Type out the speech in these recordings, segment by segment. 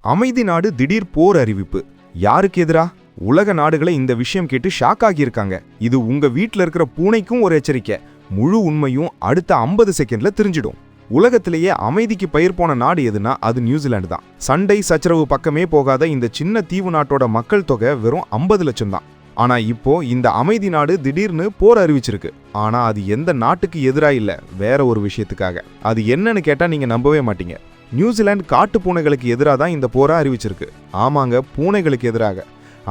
அமைதி நாடு திடீர் போர் அறிவிப்பு. யாருக்கு எதிரா? உலக நாடுகளை இந்த விஷயம் கேட்டு ஷாக் ஆகியிருக்காங்க. இது உங்க வீட்டில் இருக்கிற பூனைக்கும் ஒரு எச்சரிக்கை. முழு உண்மையும் அடுத்த ஐம்பது செகண்ட்ல தெரிஞ்சிடும். உலகத்திலேயே அமைதிக்கு பயிர் போன நாடு எதுனா அது நியூசிலாந்து தான். சண்டை சச்சரவு பக்கமே போகாத இந்த சின்ன தீவு நாட்டோட மக்கள் தொகை வெறும் ஐம்பது லட்சம் தான். ஆனா இப்போ இந்த அமைதி நாடு திடீர்னு போர் அறிவிச்சிருக்கு. ஆனா அது எந்த நாட்டுக்கு எதிராக இல்ல வேற ஒரு விஷயத்துக்காக. அது என்னன்னு கேட்டா நீங்க நம்பவே மாட்டீங்க. நியூசிலாந்து காட்டு பூனைகளுக்கு எதிராக தான் இந்த போரை அறிவிச்சிருக்கு. ஆமாங்க பூனைகளுக்கு எதிராக.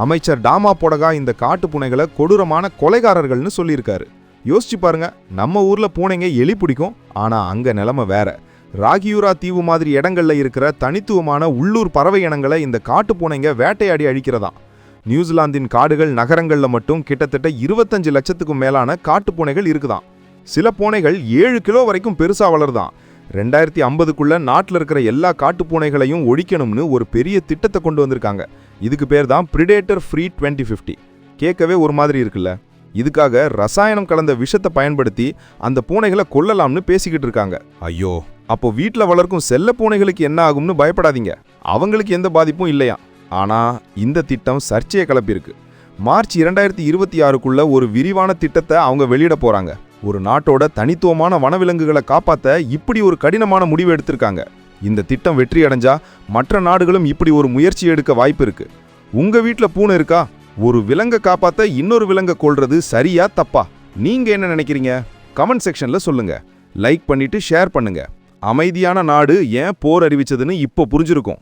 அமைச்சர் டாமா பொடகா இந்த காட்டு பூனைகளை கொடூரமான கொலைகாரர்கள்னு சொல்லியிருக்காரு. யோசிச்சு பாருங்க நம்ம ஊர்ல பூனைங்க எலி பிடிக்கும் ஆனா அங்க நிலைமை வேற. ராகியூரா தீவு மாதிரி இடங்கள்ல இருக்கிற தனித்துவமான உள்ளூர் பறவை இனங்களை இந்த காட்டு பூனைங்க வேட்டையாடி அழிக்கிறதாம் நியூசிலாந்தின் காடுகள் நகரங்களில் மட்டும் கிட்டத்தட்ட இருபத்தஞ்சு லட்சத்துக்கும் மேலான காட்டு பூனைகள் இருக்குதாம் சில பூனைகள் ஏழு கிலோ வரைக்கும் பெருசா வளருதான். ரெண்டாயிரத்தி ஐம்பதுக்குள்ள நாட்டில் இருக்கிற எல்லா காட்டுப்பூனைகளையும் ஒழிக்கணும்னு ஒரு பெரிய திட்டத்தை கொண்டு வந்திருக்காங்க. இதுக்கு பேர் தான் பிரிடேட்டர் ஃப்ரீ டுவெண்ட்டி ஃபிஃப்டி கேட்கவே ஒரு மாதிரி இருக்குல்ல? இதுக்காக ரசாயனம் கலந்த விஷத்தை பயன்படுத்தி அந்த பூனைகளை கொல்லலாம்னு பேசிக்கிட்டு இருக்காங்க. ஐயோ அப்போ வீட்டில் வளர்க்கும் செல்ல பூனைகளுக்கு என்ன ஆகும்னு பயப்படாதீங்க. அவங்களுக்கு எந்த பாதிப்பும் இல்லையா? ஆனால் இந்த திட்டம் சர்ச்சையை கிளப்பியிருக்கு. மார்ச் இரண்டாயிரத்தி இருபத்தி ஆறுக்குள்ள ஒரு விரிவான திட்டத்தை அவங்க வெளியிட போகிறாங்க ஒரு நாட்டோட தனித்துவமான வனவிலங்குகளை காப்பாற்ற இப்படி ஒரு கடினமான முடிவு எடுத்திருக்காங்க. இந்த திட்டம் வெற்றி அடைஞ்சா மற்ற நாடுகளும் இப்படி ஒரு முயற்சி எடுக்க வாய்ப்பு இருக்கு. உங்க வீட்டில் பூனை இருக்கா? ஒரு விலங்கை காப்பாத்த இன்னொரு விலங்கை கொள்றது சரியா தப்பா? நீங்க என்ன நினைக்கிறீங்க? கமெண்ட் செக்ஷன்ல சொல்லுங்க. லைக் பண்ணிட்டு ஷேர் பண்ணுங்க. அமைதியான நாடு ஏன் போர் அறிவிச்சதுன்னு இப்போ புரிஞ்சிருக்கும்.